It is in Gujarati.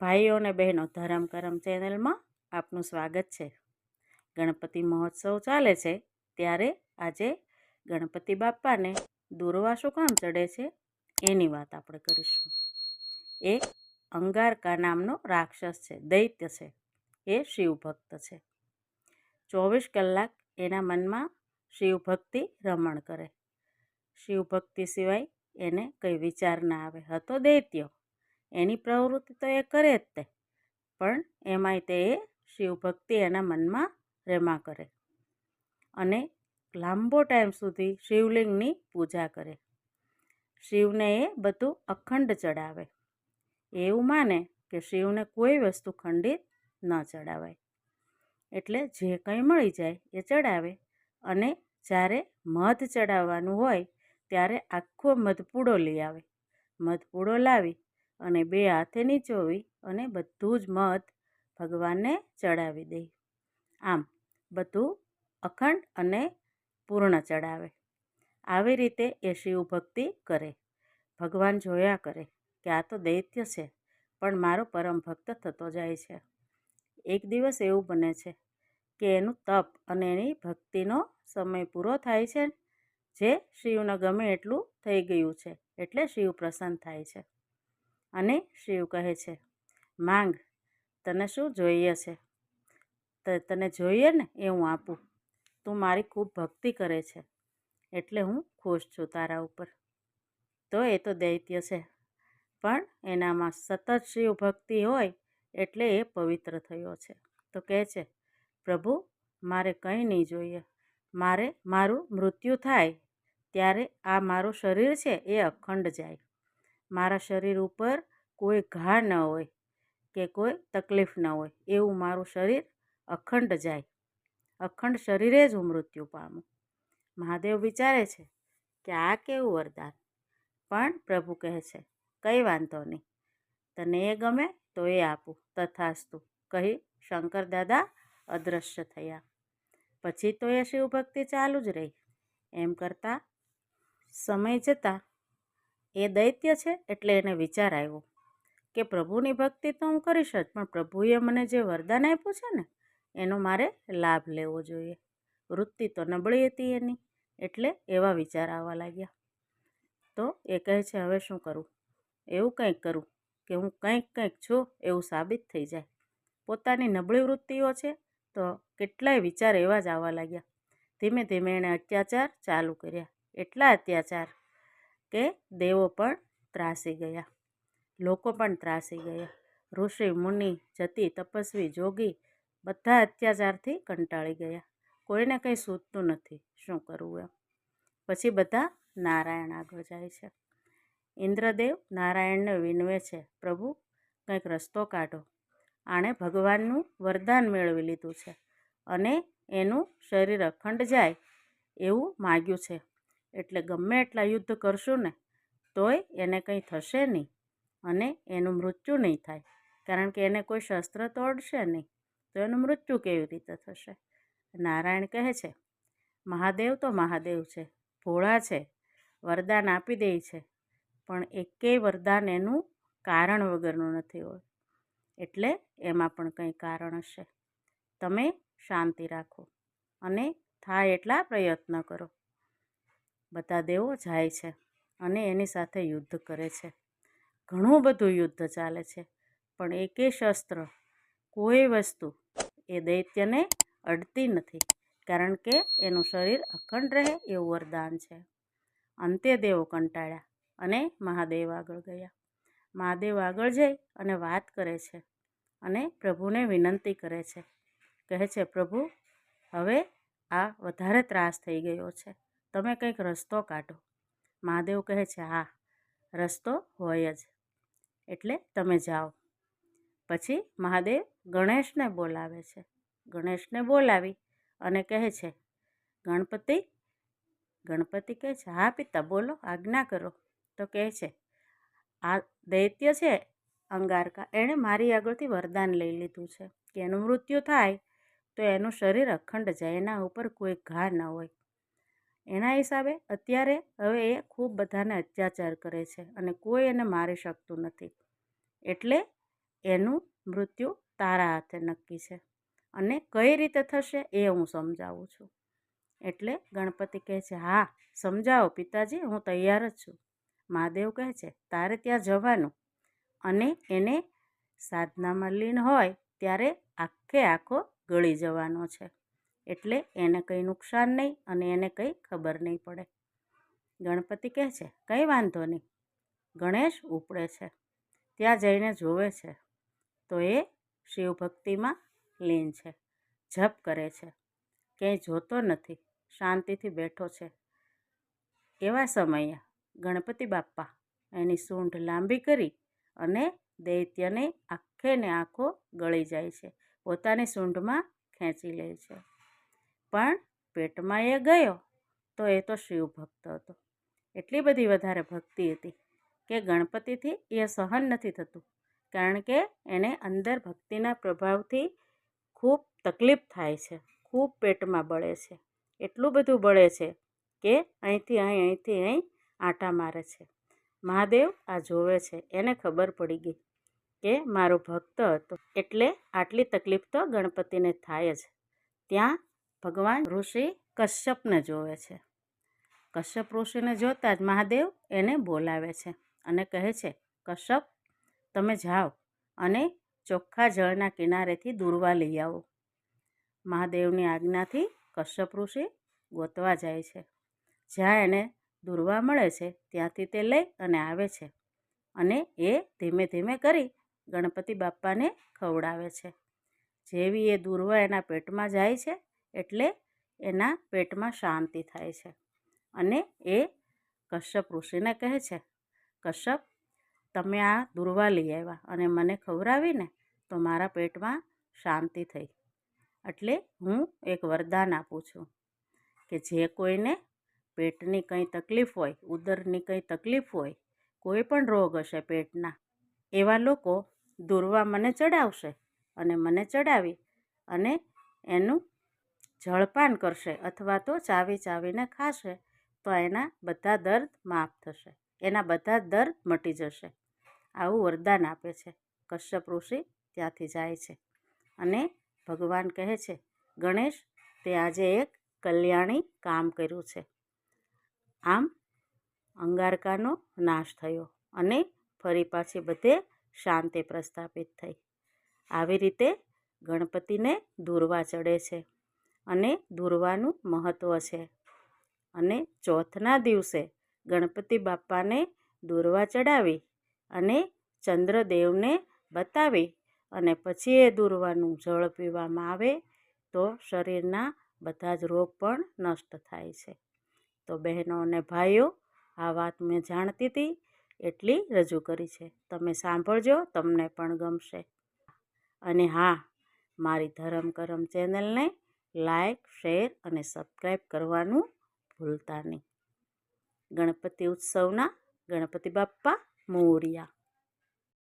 ભાઈઓ અને બહેનો ધરમ કરમ ચેનલમાં આપનું સ્વાગત છે. ગણપતિ મહોત્સવ ચાલે છે ત્યારે આજે ગણપતિ બાપ્પાને દૂરવા શું કામ ચડે છે એની વાત આપણે કરીશું. એક અંગારકા નામનો રાક્ષસ છે, દૈત્ય છે, એ શિવભક્ત છે. ચોવીસ કલાક એના મનમાં શિવભક્તિ રમણ કરે. શિવભક્તિ સિવાય એને કંઈ વિચાર ના આવે. હતો દૈત્ય એની પ્રવૃત્તિ તો એ કરે જ તે. પણ એમાંય તે એ શિવભક્તિ એના મનમાં રેમા કરે. અને લાંબો ટાઈમ સુધી શિવલિંગની પૂજા કરે. શિવને એ બધું અખંડ ચડાવે. એવું માને કે શિવને કોઈ વસ્તુ ખંડિત ન ચડાવાય. એટલે જે કંઈ મળી જાય એ ચડાવે. અને જ્યારે મધ ચડાવવાનું હોય, ત્યારે આખો મધપૂડો લઈ આવે. મધપૂડો લાવી અને બે હાથે નીચોવી અને બધું જ મધ ભગવાનને ચડાવી દે. આમ બધું અખંડ અને પૂર્ણ ચડાવે. આવી રીતે એ શિવ ભક્તિ કરે. ભગવાન જોયા કરે કે આ તો દૈત્ય છે, પણ મારો પરમ ભક્ત થતો જાય છે. એક દિવસ એવું બને છે કે એનું તપ અને એની ભક્તિનો સમય પૂરો થાય છે, જે શિવને ગમે એટલું થઈ ગયું છે, એટલે શિવ પ્રસન્ન થાય છે. અને શિવ કહે છે, માંગ, તને શું જોઈએ છે? તને જોઈએ ને એ હું આપું. તું મારી ખૂબ ભક્તિ કરે છે, એટલે હું ખુશ છું તારા ઉપર. તો એ તો દૈત્ય છે, પણ એનામાં સતત શિવ ભક્તિ હોય એટલે એ પવિત્ર થયો છે. તો કહે છે, પ્રભુ, મારે કંઈ નહીં જોઈએ. મારે, મારું મૃત્યુ થાય, ત્યારે આ મારું શરીર છે એ અખંડ જાય. મારા શરીર ઉપર કોઈ ઘા ન હોય કે કોઈ તકલીફ ન હોય, એવું મારું શરીર અખંડ જાય. અખંડ શરીરે જ હું મૃત્યુ પામું. મહાદેવ વિચારે છે કે આ કેવું વરદાન? પણ પ્રભુ કહે છે, કંઈ વાંધો નહીં. તને એ ગમે તો એ આપું. તથાસ્તુ કહી શંકર દાદા અદૃશ્ય થયા. પછી તો એ શિવભક્તિ ચાલુ જ રહી. એમ કરતાં સમય જતાં એ દૈત્ય છે એટલે એને વિચાર આવ્યો કે પ્રભુની ભક્તિ તો હું કરીશ જ, પણ પ્રભુએ મને જે વરદાન આપ્યું છે ને, એનો મારે લાભ લેવો જોઈએ. વૃત્તિ તો નબળી હતી એની, એટલે એવા વિચાર આવવા લાગ્યા. તો એ કહે છે, હવે શું કરું? એવું કંઈક કરું કે હું કંઈક કંઈક છું એવું સાબિત થઈ જાય. પોતાની નબળી વૃત્તિઓ છે તો કેટલાય વિચાર એવા જ આવવા લાગ્યા. ધીમે ધીમે એણે અત્યાચાર ચાલુ કર્યા. એટલા અત્યાચાર કે દેવો પણ ત્રાસી ગયા. લોકો પણ ત્રાસી ગયા. ઋષિ, મુનિ, જતી, તપસ્વી, જોગી બધા અત્યાચારથી કંટાળી ગયા. કોઈને કંઈ સૂચતું નથી. શું કરવું એમ? પછી બધા નારાયણ આગળ જાય છે. ઇન્દ્રદેવ નારાયણને વિનવે છે, પ્રભુ, કંઈક રસ્તો કાઢો. આણે ભગવાનનું વરદાન મેળવી લીધું છે અને એનું શરીર અખંડ જાય એવું માગ્યું છે. એટલે ગમે એટલા યુદ્ધ કરશું ને, તોય એને કંઈ થશે નહીં અને એનું મૃત્યુ નહીં થાય. કારણ કે એને કોઈ શસ્ત્ર તોડશે નહીં, તો એનું મૃત્યુ કેવી રીતે થશે? નારાયણ કહે છે, મહાદેવ તો મહાદેવ છે, ભોળા છે, વરદાન આપી દે છે, પણ એકેય વરદાન એનું કારણ વગરનું નથી હોય. એટલે એમાં પણ કંઈ કારણ હશે. તમે શાંતિ રાખો અને થાય એટલા પ્રયત્ન કરો. બધા દેવો જાય છે અને એની સાથે યુદ્ધ કરે છે. ઘણું બધું યુદ્ધ ચાલે છે, પણ એકે શસ્ત્ર, કોઈ વસ્તુ એ દૈત્યને અડતી નથી, કારણ કે એનું શરીર અખંડ રહે એવું વરદાન છે. અંતે દેવો કંટાળ્યા અને મહાદેવ આગળ ગયા. મહાદેવ આગળ જઈ અને વાત કરે છે અને પ્રભુને વિનંતી કરે છે. કહે છે, પ્રભુ, હવે આ વધારે ત્રાસ થઈ ગયો છે. તમે કંઈક રસ્તો કાઢો. મહાદેવ કહે છે, હા, રસ્તો હોય જ. એટલે તમે જાઓ. પછી મહાદેવ ગણેશને બોલાવે છે. ગણેશને બોલાવી અને કહે છે, ગણપતિ ગણપતિ કહે છે, હા, પિતા, બોલો, આજ્ઞા કરો. તો કહે છે, આ દૈત્ય છે, અંગારકા, એણે મારી આગળથી વરદાન લઈ લીધું છે. કે એનું મૃત્યુ થાય, તો એનું શરીર અખંડ જાય એના ઉપર કોઈ ઘા ન હોય. એના હિસાબે અત્યારે હવે એ ખૂબ બધાને અત્યાચાર કરે છે અને કોઈ એને મારી શકતું નથી. એટલે એનું મૃત્યુ તારા હાથે નક્કી છે અને કઈ રીતે થશે એ હું સમજાવું છું. એટલે ગણપતિ કહે છે, હા, સમજાવો પિતાજી, હું તૈયાર જ છું. મહાદેવ કહે છે, તારે ત્યાં જવાનું. અને એને સાધનામાં લીન હોય ત્યારે આખે આખો ગળી જવાનો છે. એટલે એને કંઈ નુકસાન નહીં અને એને કંઈ ખબર નહીં પડે. ગણપતિ કહે છે, કંઈ વાંધો નહીં. ગણેશ ઉપડે છે. ત્યાં જઈને જોવે છે. તો એ શિવ ભક્તિમાં લીન છે. જપ કરે છે. ક્યાંય જોતો નથી. શાંતિથી બેઠો છે. એવા સમયે ગણપતિ બાપ્પા એની સૂંઢ લાંબી કરી અને દૈત્યને આખે ને આખો ગળી જાય છે. પોતાની સૂંઢમાં ખેંચી લે છે. પણ પેટમાં એ ગયો તો એ તો શિવ ભક્ત હતો. એટલી બધી વધારે ભક્તિ હતી કે ગણપતિથી એ સહન નથી થતું, કારણ કે એને અંદર ભક્તિના પ્રભાવથી ખૂબ તકલીફ થાય છે, ખૂબ પેટમાં બળે છે. એટલું બધું બળે છે કે અહીંથી અહીં અહીંથી અહીં આંટા મારે છે. મહાદેવ આ જોવે છે, એને ખબર પડી ગઈ કે મારો ભક્ત હતો. એટલે આટલી તકલીફ તો ગણપતિને થાય જ. ત્યાં ભગવાન ઋષિ કશ્યપને જોવે છે. કશ્યપ ઋષિને જોતાં જ મહાદેવ એને બોલાવે છે અને કહે છે, કશ્યપ, તમે જાઓ અને ચોખ્ખા જળના કિનારેથી દૂરવા લઈ આવો. મહાદેવની આજ્ઞાથી કશ્યપ ઋષિ ગોતવા જાય છે. જ્યાં એને દૂરવા મળે છે, ત્યાંથી તે લઈ અને આવે છે અને એ ધીમે ધીમે કરી ગણપતિ બાપ્પાને ખવડાવે છે. જેવી એ દૂરવા એના પેટમાં જાય છે એટલે એના પેટમાં શાંતિ થાય છે. અને એ કશ્યપ ઋષિને કહે છે, કશ્યપ, તમે આ દુર્વા લઈ આવ્યા અને મને ખવડાવીને તો મારા પેટમાં શાંતિ થઈ. એટલે હું એક વરદાન આપું છું કે જે કોઈને પેટની કંઈ તકલીફ હોય, ઉદરની કંઈ તકલીફ હોય, કોઈ પણ રોગ હશે પેટના, એવા લોકો દુર્વા મને ચડાવશે અને મને ચડાવી અને એનું જળપાન કરશે અથવા તો ચાવી ચાવીને ખાશે, તો એના બધા દર્દ માફ થશે. એના બધા દર્દ મટી જશે. આવું વરદાન આપે છે. કશ્યપ ઋષિ ત્યાંથી જાય છે અને ભગવાન કહે છે, ગણેશ, તે આજે એક કલ્યાણી કામ કર્યું છે. આમ અંગારકાનો નાશ થયો અને ફરી પાછી બધે શાંતિ પ્રસ્થાપિત થઈ. આવી રીતે ગણપતિને દૂરવા ચડે છે. અને દૂરવાનું મહત્ત્વ છે. અને ચોથના દિવસે ગણપતિ બાપ્પાને દૂરવા ચડાવી અને ચંદ્રદેવને બતાવી અને પછી એ દૂરવાનું જળ પીવામાં આવે તો શરીરના બધા જ રોગ પણ નષ્ટ થાય છે. તો બહેનો અને ભાઈઓ, આ વાત મેં જાણતી હતી એટલી રજૂ કરી છે. તમે સાંભળજો, તમને પણ ગમશે. અને હા, મારી ધરમ કરમ ચેનલને લાઈક શેર અને સબસ્ક્રાઈબ કરવાનું ભૂલતા નહીં. ગણપતિ ઉત્સવના ગણપતિ બાપ્પા મોરિયા.